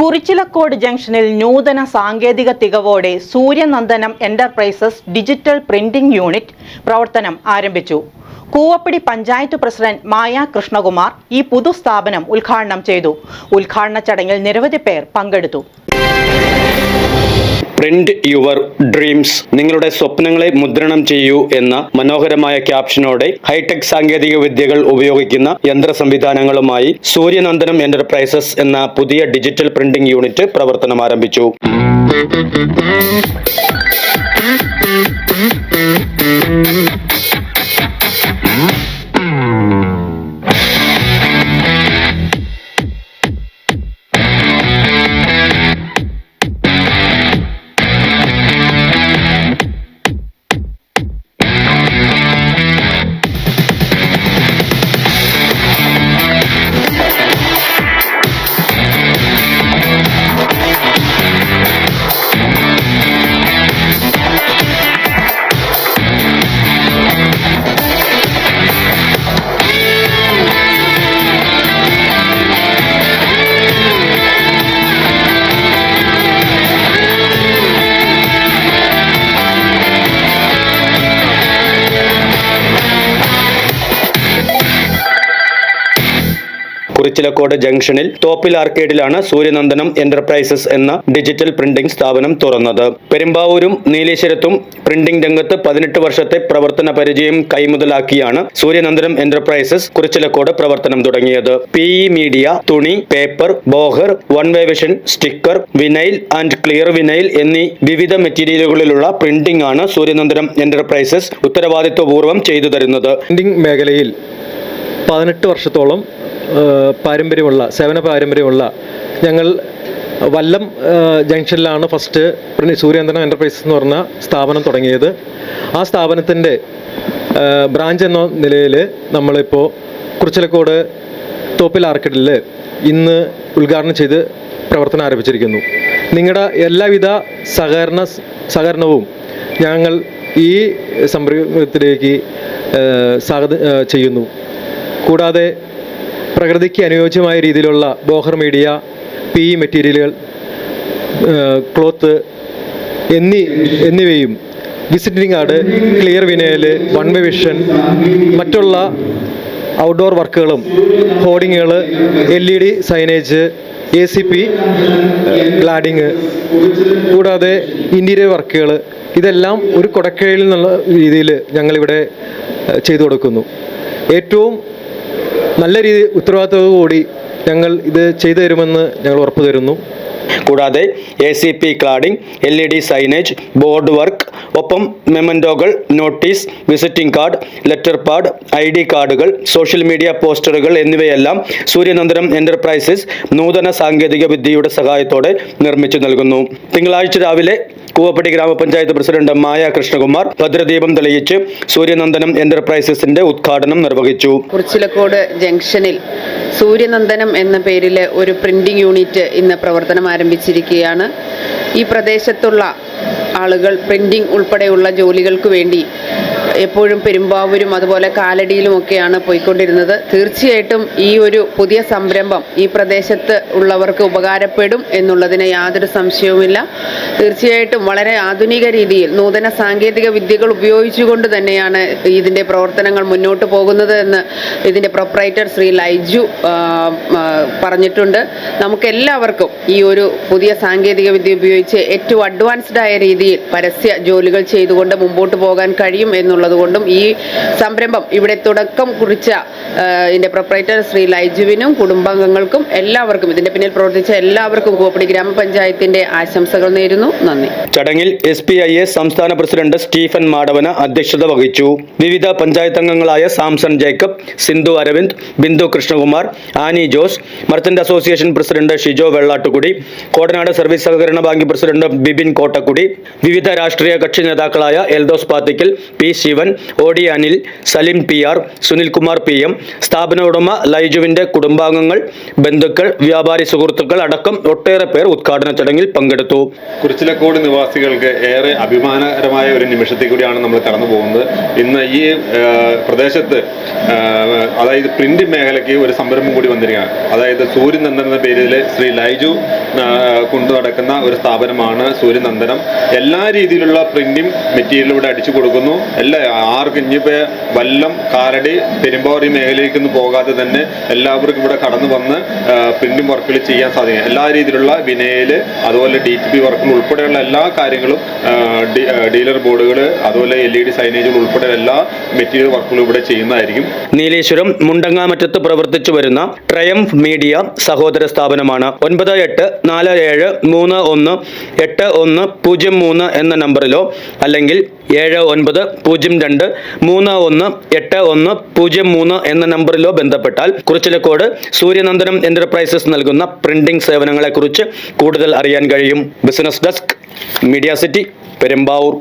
കുറിച്ചിലക്കോട് ജംഗ്ഷനിൽ നൂതന സാങ്കേതിക തികവോടെ Suryanandanam enterprises digital printing unit പ്രവർത്തനം ആരംഭിച്ചു. കൂവപ്പടി പഞ്ചായത്ത് പ്രസിഡന്റ് മായ കൃഷ്ണകുമാർ ഈ പുതുസ്ഥാപനം ഉദ്ഘാടനം ചെയ്തു. ഉദ്ഘാടന ചടങ്ങിൽ നിരവധി പേർ പങ്കെടുത്തു. പ്രിന്റ് യുവർ ഡ്രീംസ് നിങ്ങളുടെ സ്വപ്നങ്ങളെ മുദ്രണം ചെയ്യൂ എന്ന മനോഹരമായ ക്യാപ്ഷനോടെ ഹൈടെക് സാങ്കേതിക വിദ്യകൾ ഉപയോഗിക്കുന്ന യന്ത്ര സംവിധാനങ്ങളുമായി സൂര്യനന്ദനം എന്റർപ്രൈസസ് എന്ന പുതിയ ഡിജിറ്റൽ പ്രിന്റിംഗ് യൂണിറ്റ് പ്രവർത്തനം ആരംഭിച്ചു. കുറിച്ചിലക്കോട് ജംഗ്ഷനിൽ തോപ്പിൽ ആർക്കേഡിലാണ് സൂര്യനന്ദനം എന്റർപ്രൈസസ് എന്ന ഡിജിറ്റൽ പ്രിന്റിംഗ് സ്ഥാപനം തുറന്നത്. പെരുമ്പാവൂരും നീലേശ്വരത്തും പ്രിന്റിംഗ് രംഗത്ത് പതിനെട്ട് വർഷത്തെ പ്രവർത്തന പരിചയം കൈമുതലാക്കിയാണ് സൂര്യനന്ദനം എന്റർപ്രൈസസ് കുറിച്ചിലക്കോട് പ്രവർത്തനം തുടങ്ങിയത്. പി മീഡിയ തുണി paper ബോഹർ one way vision sticker vinyl and clear vinyl എന്നീ വിവിധ മെറ്റീരിയലുകളിലുള്ള പ്രിന്റിംഗ് ആണ് സൂര്യനന്ദനം എന്റർപ്രൈസസ് ഉത്തരവാദിത്വപൂർവം ചെയ്തു തരുന്നത്. പ്രിന്റിംഗ് മേഖലയിൽ പതിനെട്ട് വർഷത്തോളം പാരമ്പര്യമുള്ള സേവന പാരമ്പര്യമുള്ള ഞങ്ങൾ വല്ലം ജംഗ്ഷനിലാണ് ഫസ്റ്റ് പ്രണി സൂര്യേന്ദ്രൻ എന്റർപ്രൈസസ് എന്ന് പറഞ്ഞ സ്ഥാപനം തുടങ്ങിയത്. ആ സ്ഥാപനത്തിന്റെ ബ്രാഞ്ച് എന്ന നിലയിൽ നമ്മളിപ്പോൾ കുറിച്ചിലക്കോട് തോപ്പിൽ ആർക്കിഡിൽ ഇന്ന് ഉദ്ഘാടനം ചെയ്ത് പ്രവർത്തനം ആരംഭിച്ചിരിക്കുന്നു. നിങ്ങളുടെ എല്ലാവിധ സഹകരണ സഹകരണവും ഞങ്ങൾ ഈ സംരംഭത്തിലേക്ക് സ്വാഗതം ചെയ്യുന്നു. കൂടാതെ പ്രകൃതിക്ക് അനുയോജ്യമായ രീതിയിലുള്ള ബോഹർ മീഡിയ പി ഇ മെറ്റീരിയലുകൾ ക്ലോത്ത് എന്നീ എന്നിവയും visiting card clear vinyl one way vision മറ്റുള്ള ഔട്ട്ഡോർ വർക്കുകളും ഹോർഡിങ്ങുകൾ L E D signage A C P cladding കൂടാതെ ഇന്റീരിയർ വർക്കുകൾ ഇതെല്ലാം ഒരു കൊടക്കയിൽ നിന്നുള്ള രീതിയിൽ ഞങ്ങളിവിടെ ചെയ്തു കൊടുക്കുന്നു. ഏറ്റവും നല്ല രീതി ഉത്തരവാദിത്തത്തോടുകൂടി ഞങ്ങൾ ഇത് ചെയ്തു തരുമെന്ന് ഞങ്ങൾ ഉറപ്പു തരുന്നു. കൂടാതെ A C P cladding L E D signage board work ഒപ്പം മെമന്റോകൾ notice visiting card letter pad I D കാർഡുകൾ സോഷ്യൽ മീഡിയ പോസ്റ്ററുകൾ എന്നിവയെല്ലാം സൂര്യനന്ദനം എന്റർപ്രൈസസ് നൂതന സാങ്കേതിക വിദ്യയുടെ സഹായത്തോടെ നിർമ്മിച്ചു നൽകുന്നു. തിങ്കളാഴ്ച രാവിലെ കൂവപ്പടി ഗ്രാമപഞ്ചായത്ത് പ്രസിഡന്റ് മായ കൃഷ്ണകുമാർ ഭദ്രദീപം തെളിയിച്ച് സൂര്യനന്ദനം എന്റർപ്രൈസസിന്റെ ഉദ്ഘാടനം നിർവഹിച്ചു. കുറിച്ചിലക്കോട് ജംഗ്ഷനിൽ സൂര്യനന്ദനം എന്ന പേരിൽ ഒരു പ്രിന്റിംഗ് യൂണിറ്റ് ഇന്ന് പ്രവർത്തനം ആരംഭിച്ചിരിക്കുകയാണ്. ഈ പ്രദേശത്തുള്ള ആളുകൾ പ്രിന്റിംഗ് ഉൾപ്പെടെയുള്ള ജോലികൾക്ക് വേണ്ടി എപ്പോഴും പെരുമ്പാവൂരും അതുപോലെ കാലടിയിലുമൊക്കെയാണ് പോയിക്കൊണ്ടിരുന്നത്. തീർച്ചയായിട്ടും ഈ ഒരു പുതിയ സംരംഭം ഈ പ്രദേശത്ത് ഉള്ളവർക്ക് ഉപകാരപ്പെടും എന്നുള്ളതിന് യാതൊരു സംശയവുമില്ല. തീർച്ചയായിട്ടും വളരെ ആധുനിക രീതിയിൽ നൂതന സാങ്കേതിക വിദ്യകൾ ഉപയോഗിച്ചുകൊണ്ട് തന്നെയാണ് ഇതിന്റെ പ്രവർത്തനങ്ങൾ മുന്നോട്ട് പോകുന്നത് എന്ന് ഇതിന്റെ പ്രൊപ്പറേറ്റർ ശ്രീ ലൈജു പറഞ്ഞിട്ടുണ്ട്. നമുക്കെല്ലാവർക്കും ഈ ഒരു പുതിയ സാങ്കേതിക വിദ്യ ഉപയോഗിച്ച് ഏറ്റവും അഡ്വാൻസ്ഡായ രീതിയിൽ പരസ്യ ജോലികൾ ചെയ്തുകൊണ്ട് മുമ്പോട്ട് പോകാൻ കഴിയും എന്നുള്ളതുകൊണ്ടും ഈ സംരംഭം ഇവിടെ തുടക്കം കുറിച്ച ഇതിന്റെ പ്രൊപ്പറേറ്റർ ശ്രീ ലൈജുവിനും കുടുംബാംഗങ്ങൾക്കും എല്ലാവർക്കും ഇതിന്റെ പിന്നിൽ പ്രവർത്തിച്ച എല്ലാവർക്കും കോപ്പടി ഗ്രാമപഞ്ചായത്തിന്റെ ആശംസകൾ നേരുന്നു. നന്ദി. ചടങ്ങിൽ എസ് പി ഐ എസ് സംസ്ഥാന പ്രസിഡന്റ് സ്റ്റീഫൻ മാടവന അധ്യക്ഷത വഹിച്ചു. വിവിധ പഞ്ചായത്ത് അംഗങ്ങളായ Samson Jacob Sindhu Aravind Bindu Krishnakumar Annie Jose merchant association president Shijo Vellattukudy Kodanad service സഹകരണ ബാങ്ക് പ്രസിഡന്റ് ബിബിൻ കോട്ടക്കുടി വിവിധ രാഷ്ട്രീയ കക്ഷി നേതാക്കളായ Eldhose Pathikkal P Sivan D Anil Salim P R Sunilkumar P M സ്ഥാപന ഉടമ ലൈജുവിന്റെ കുടുംബാംഗങ്ങൾ ബന്ധുക്കൾ വ്യാപാരി സുഹൃത്തുക്കൾ അടക്കം ഒട്ടേറെ പേർ ഉദ്ഘാടന ചടങ്ങിൽ പങ്കെടുത്തു. കുറിച്ചിലക്കോട് നിവാസികൾക്ക് ഏറെ അഭിമാനകരമായ ഒരു നിമിഷത്തിൽ കൂടിയാണ് നമ്മൾ കടന്നു പോകുന്നത്. ഇന്ന് ഈ പ്രദേശത്ത് അതായത് പ്രിന്റ് മേഖലയ്ക്ക് ഒരു സംരംഭം കൂടി വന്നിരിക്കുകയാണ്. അതായത് സൂര്യനന്ദൻ എന്ന പേരിൽ ശ്രീ ലൈജു കൊണ്ടു നടക്കുന്ന ഒരു സ്ഥാപനമാണ് സൂര്യനന്ദനം. എല്ലാ രീതിയിലുള്ള പ്രിന്റിംഗ് മെറ്റീരിയൽ ഇവിടെ അടിച്ചു കൊടുക്കുന്നു. എല്ലാ ആർക്കും ഇനിയിപ്പോൾ വല്ലം കാരടി പെരുമ്പാവൂർ ഈ മേഖലയിലേക്കൊന്നും പോകാതെ തന്നെ എല്ലാവർക്കും ഇവിടെ കടന്നു വന്ന് പ്രിന്റും വർക്കുകൾ ചെയ്യാൻ സാധിക്കും. എല്ലാ രീതിയിലുള്ള വിനയിൽ അതുപോലെ ഡി ടി പി വർക്കുകൾ ഉൾപ്പെടെയുള്ള എല്ലാ കാര്യങ്ങളും ഡീലർ ബോർഡുകൾ അതുപോലെ എൽ ഇ ഡി സൈനേജുകൾ ഉൾപ്പെടെ എല്ലാ മെറ്റീരിയൽ വർക്കുകളും ഇവിടെ ചെയ്യുന്നതായിരിക്കും. നീലേശ്വരം മുണ്ടങ്ങാമറ്റത്ത് പ്രവർത്തിച്ചു വരുന്ന ട്രയംഫ് മീഡിയ സഹോദര സ്ഥാപനമാണ്. ഒൻപത് എട്ട് നാല് ഏഴ് മൂന്ന് ഒന്ന് എട്ട് ഒന്ന് പൂജ്യം മൂന്ന് എന്ന നമ്പറിലോ അല്ലെങ്കിൽ ഏഴ് ഒൻപത് പൂജ്യം രണ്ട് മൂന്ന് ഒന്ന് എട്ട് ഒന്ന് പൂജ്യം മൂന്ന് എന്ന നമ്പറിലോ ബന്ധപ്പെട്ടാൽ കുറിച്ചിലക്കോട് സൂര്യനന്ദനം എന്റർപ്രൈസസ് നൽകുന്ന പ്രിന്റിംഗ് സേവനങ്ങളെ കുറിച്ച് കൂടുതൽ അറിയാൻ കഴിയും. Business desk media city Perumbavoor